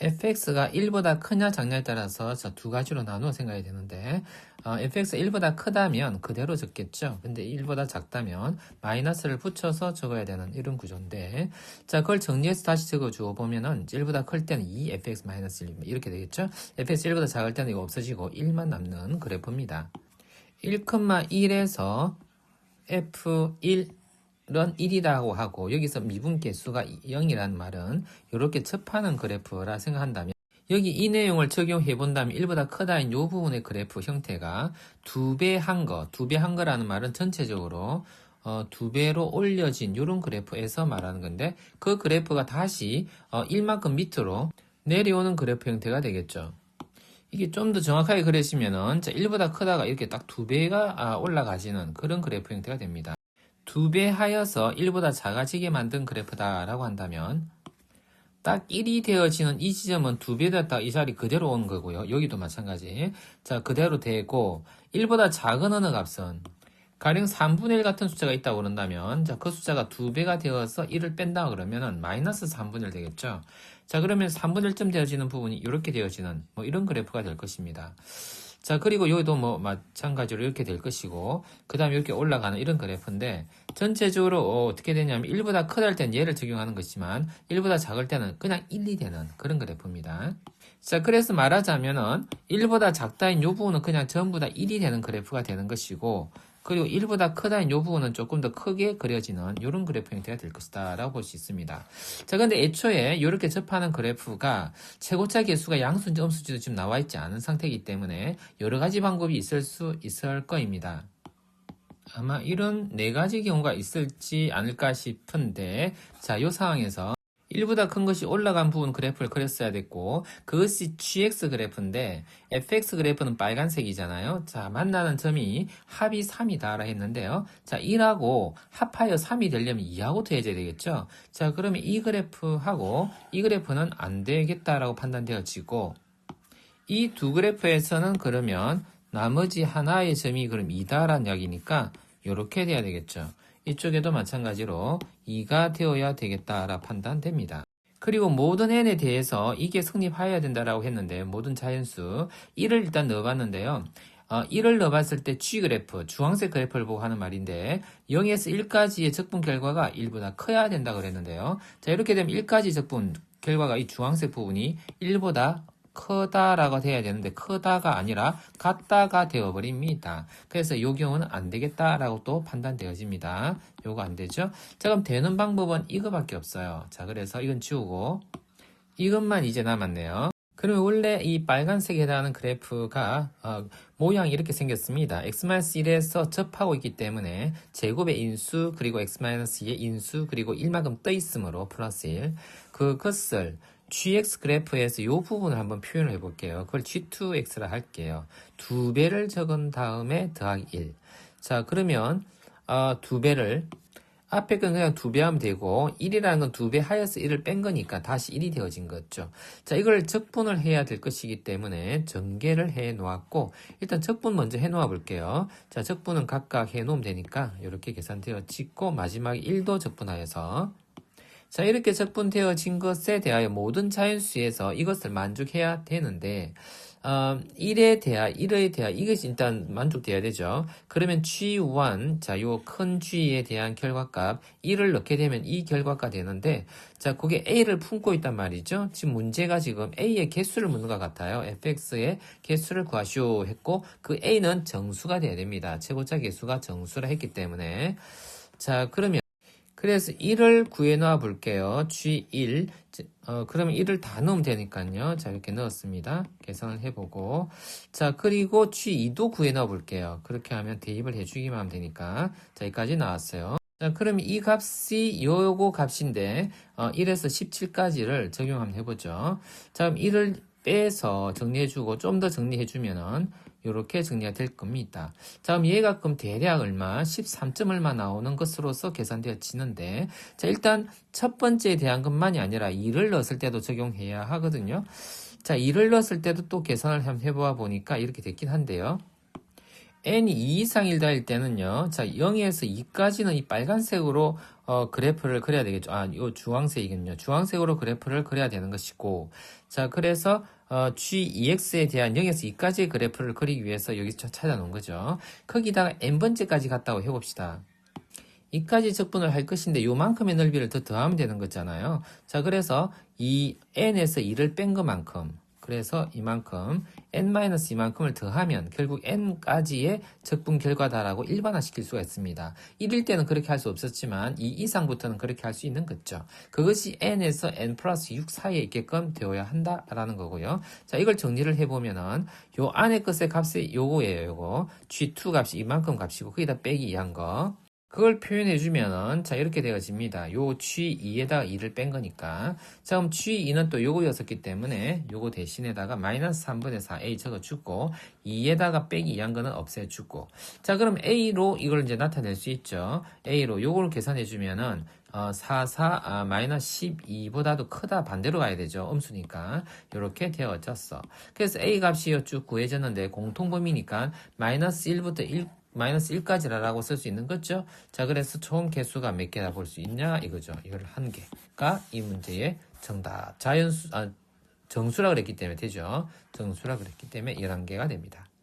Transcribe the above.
fx가 1보다 크냐 작냐에 따라서 자, 두 가지로 나누어 생각이 되는데 어, fx가 1보다 크다면 그대로 적겠죠. 근데 1보다 작다면 마이너스를 붙여서 적어야 되는 이런 구조인데 자 그걸 정리해서 다시 적어주어 보면은 1보다 클 때는 2 fx 마이너스 1 이렇게 되겠죠. fx 1보다 작을 때는 이거 없어지고 1만 남는 그래프입니다. 1,1에서 f1 은 1이라고 하고 여기서 미분계수가 0이라는 말은 이렇게 접하는 그래프라 생각한다면 여기 이 내용을 적용해 본다면 1보다 크다인 이 부분의 그래프 형태가 두 배 한 거, 두 배 한 거라는 말은 전체적으로 어, 두 배로 올려진 이런 그래프에서 말하는 건데 그 그래프가 다시 어, 1만큼 밑으로 내려오는 그래프 형태가 되겠죠. 이게 좀 더 정확하게 그리시면은 자, 1보다 크다가 이렇게 딱 두 배가 아, 올라가지는 그런 그래프 형태가 됩니다. 두 배 하여서 1보다 작아지게 만든 그래프다 라고 한다면 딱 1이 되어지는 이 지점은 두 배 됐다 이 자리 그대로 오는 거고요. 여기도 마찬가지. 자, 그대로 되고 1보다 작은 어느 값은 가령 3분의 1 같은 숫자가 있다고 그런다면 자, 그 숫자가 두 배가 되어서 1을 뺀다 그러면 은 마이너스 3분의 1 되겠죠. 자, 그러면 3분의 1점 되어지는 부분이 이렇게 되어지는 뭐 이런 그래프가 될 것입니다. 자, 그리고 여기도 뭐 마찬가지로 이렇게 될 것이고, 그 다음에 이렇게 올라가는 이런 그래프인데, 전체적으로 어, 떻게 되냐면 1보다 크다 할 때는 얘를 적용하는 것이지만, 1보다 작을 때는 그냥 1, 2 되는 그런 그래프입니다. 자, 그래서 말하자면은 1보다 작다인 요 부분은 그냥 전부 다 1이 되는 그래프가 되는 것이고, 그리고 1보다 크다인 요 부분은 조금 더 크게 그려지는 이런 그래프 형태가 될 것이다 라고 볼 수 있습니다. 자, 근데 애초에 이렇게 접하는 그래프가 최고차 개수가 양수인지 음수인지도 지금 나와 있지 않은 상태이기 때문에 여러 가지 방법이 있을 수 있을 거입니다. 아마 이런 네 가지 경우가 있을지 않을까 싶은데, 자, 이 상황에서 1보다 큰 것이 올라간 부분 그래프를 그렸어야 됐고 그것이 GX 그래프인데 FX 그래프는 빨간색이잖아요. 자 만나는 점이 합이 3이다라 했는데요. 자 1하고 합하여 3이 되려면 2하고 더해져야 되겠죠. 자 그러면 이 그래프하고 이 그래프는 안 되겠다라고 판단되어지고 이 두 그래프에서는 그러면 나머지 하나의 점이 그럼 2다라는 이야기니까 이렇게 돼야 되겠죠. 이쪽에도 마찬가지로 2가 되어야 되겠다라 판단됩니다. 그리고 모든 n에 대해서 이게 성립하여야 된다라고 했는데 모든 자연수 1을 일단 넣어봤는데요. 어, 1을 넣어봤을 때 G 그래프, 주황색 그래프를 보고 하는 말인데 0에서 1까지의 적분 결과가 1보다 커야 된다 그랬는데요. 자 이렇게 되면 1까지 적분 결과가 이 주황색 부분이 1보다 크다라고 돼야 되는데 크다가 아니라 같다가 되어버립니다. 그래서 이 경우는 안 되겠다라고 또 판단되어집니다. 요거 안 되죠? 자 그럼 되는 방법은 이거밖에 없어요. 자 그래서 이건 지우고 이것만 이제 남았네요. 그러면 원래 이 빨간색에 해당하는 그래프가 어, 모양이 이렇게 생겼습니다. x-1에서 접하고 있기 때문에 제곱의 인수 그리고 x-2의 인수 그리고 1만큼 떠 있으므로 플러스 1 그것을 GX 그래프에서 이 부분을 한번 표현을 해볼게요. 그걸 G2X라 할게요. 두 배를 적은 다음에 더하기 1. 자, 그러면 어, 두 배를 앞에 건 그냥 두 배 하면 되고 1이라는 건 두 배 하여서 1을 뺀 거니까 다시 1이 되어진 거죠. 자, 이걸 적분을 해야 될 것이기 때문에 전개를 해 놓았고 일단 적분 먼저 해 놓아 볼게요. 자, 적분은 각각 해 놓으면 되니까 이렇게 계산되어지고 마지막에 1도 적분하여서 자, 이렇게 적분되어진 것에 대하여 모든 자연수에서 이것을 만족해야 되는데, 어, 1에 대하, 1에 대하, 이것이 일단 만족돼야 되죠. 그러면 G1, 자, 요 큰 G에 대한 결과값, 1을 넣게 되면 이 결과가 되는데, 자, 그게 A를 품고 있단 말이죠. 지금 문제가 지금 A의 개수를 묻는 것 같아요. fx의 개수를 구하시오 했고, 그 A는 정수가 돼야 됩니다. 최고차 개수가 정수라 했기 때문에. 자, 그러면 그래서 1을 구해 놓아 볼게요. G1. 어, 그러면 1을 다 넣으면 되니까요. 자, 이렇게 넣었습니다. 계산을 해보고. 자, 그리고 G2도 구해 넣어 볼게요. 그렇게 하면 대입을 해주기만 하면 되니까. 자, 여기까지 나왔어요. 자, 그럼 이 값이 요거 값인데, 어, 1에서 17까지를 적용 한번 해보죠. 자, 그럼 1을 빼서 정리해주고 좀 더 정리해주면은 이렇게 정리가 될 겁니다. 자, 그럼 얘가 그럼 대략 얼마? 13점 얼마 나오는 것으로서 계산되어지는데, 자, 일단 첫 번째에 대한 것만이 아니라 2를 넣었을 때도 적용해야 하거든요. 자, 2를 넣었을 때도 또 계산을 한번 해보아 보니까 이렇게 됐긴 한데요. n이 2 이상 1다일 때는요, 자, 0에서 2까지는 이 빨간색으로 어, 그래프를 그려야 되겠죠. 아, 요 주황색이군요. 주황색으로 그래프를 그려야 되는 것이고, 자, 그래서 어, G2x에 대한 0에서 2까지의 그래프를 그리기 위해서 여기서 찾아놓은 거죠. 거기다가 n번째까지 갔다고 해봅시다. 이까지 적분을 할 것인데 요만큼의 넓이를 더 더하면 되는 거잖아요. 자, 그래서 이 n에서 2를 뺀 것만큼 그래서 이만큼 n-이만큼을 더하면 결국 n까지의 적분 결과다라고 일반화시킬 수가 있습니다. 1일 때는 그렇게 할 수 없었지만 2 이상부터는 그렇게 할 수 있는 거죠. 그것이 n에서 n 플러스 6 사이에 있게끔 되어야 한다라는 거고요. 자, 이걸 정리를 해보면은 요 안에 것의 값이 요거예요. 요거 g2 값이 이만큼 값이고 거기다 빼기 2한 거. 그걸 표현해주면은, 자, 이렇게 되어집니다. 요 G2에다가 2를 뺀 거니까. 자, 그럼 G2는 또 요거였었기 때문에, 요거 대신에다가 마이너스 3분의 4A 적어주고, 2에다가 빼기 2한 거는 없애주고. 자, 그럼 A로 이걸 이제 나타낼 수 있죠. A로 요걸 계산해주면은, 어, 4, 4, 아, 마이너스 12보다도 크다 반대로 가야 되죠. 음수니까. 이렇게 되어졌어. 그래서 A 값이 쭉 구해졌는데 공통범위니까 마이너스 1부터 1, 마이너스 1까지라고 쓸 수 있는 거죠. 자, 그래서 총 개수가 몇 개나 볼 수 있냐 이거죠. 이걸 한 개가 이 문제의 정답. 자연수, 아, 정수라 그랬기 때문에 되죠. 정수라 그랬기 때문에 11개가 됩니다.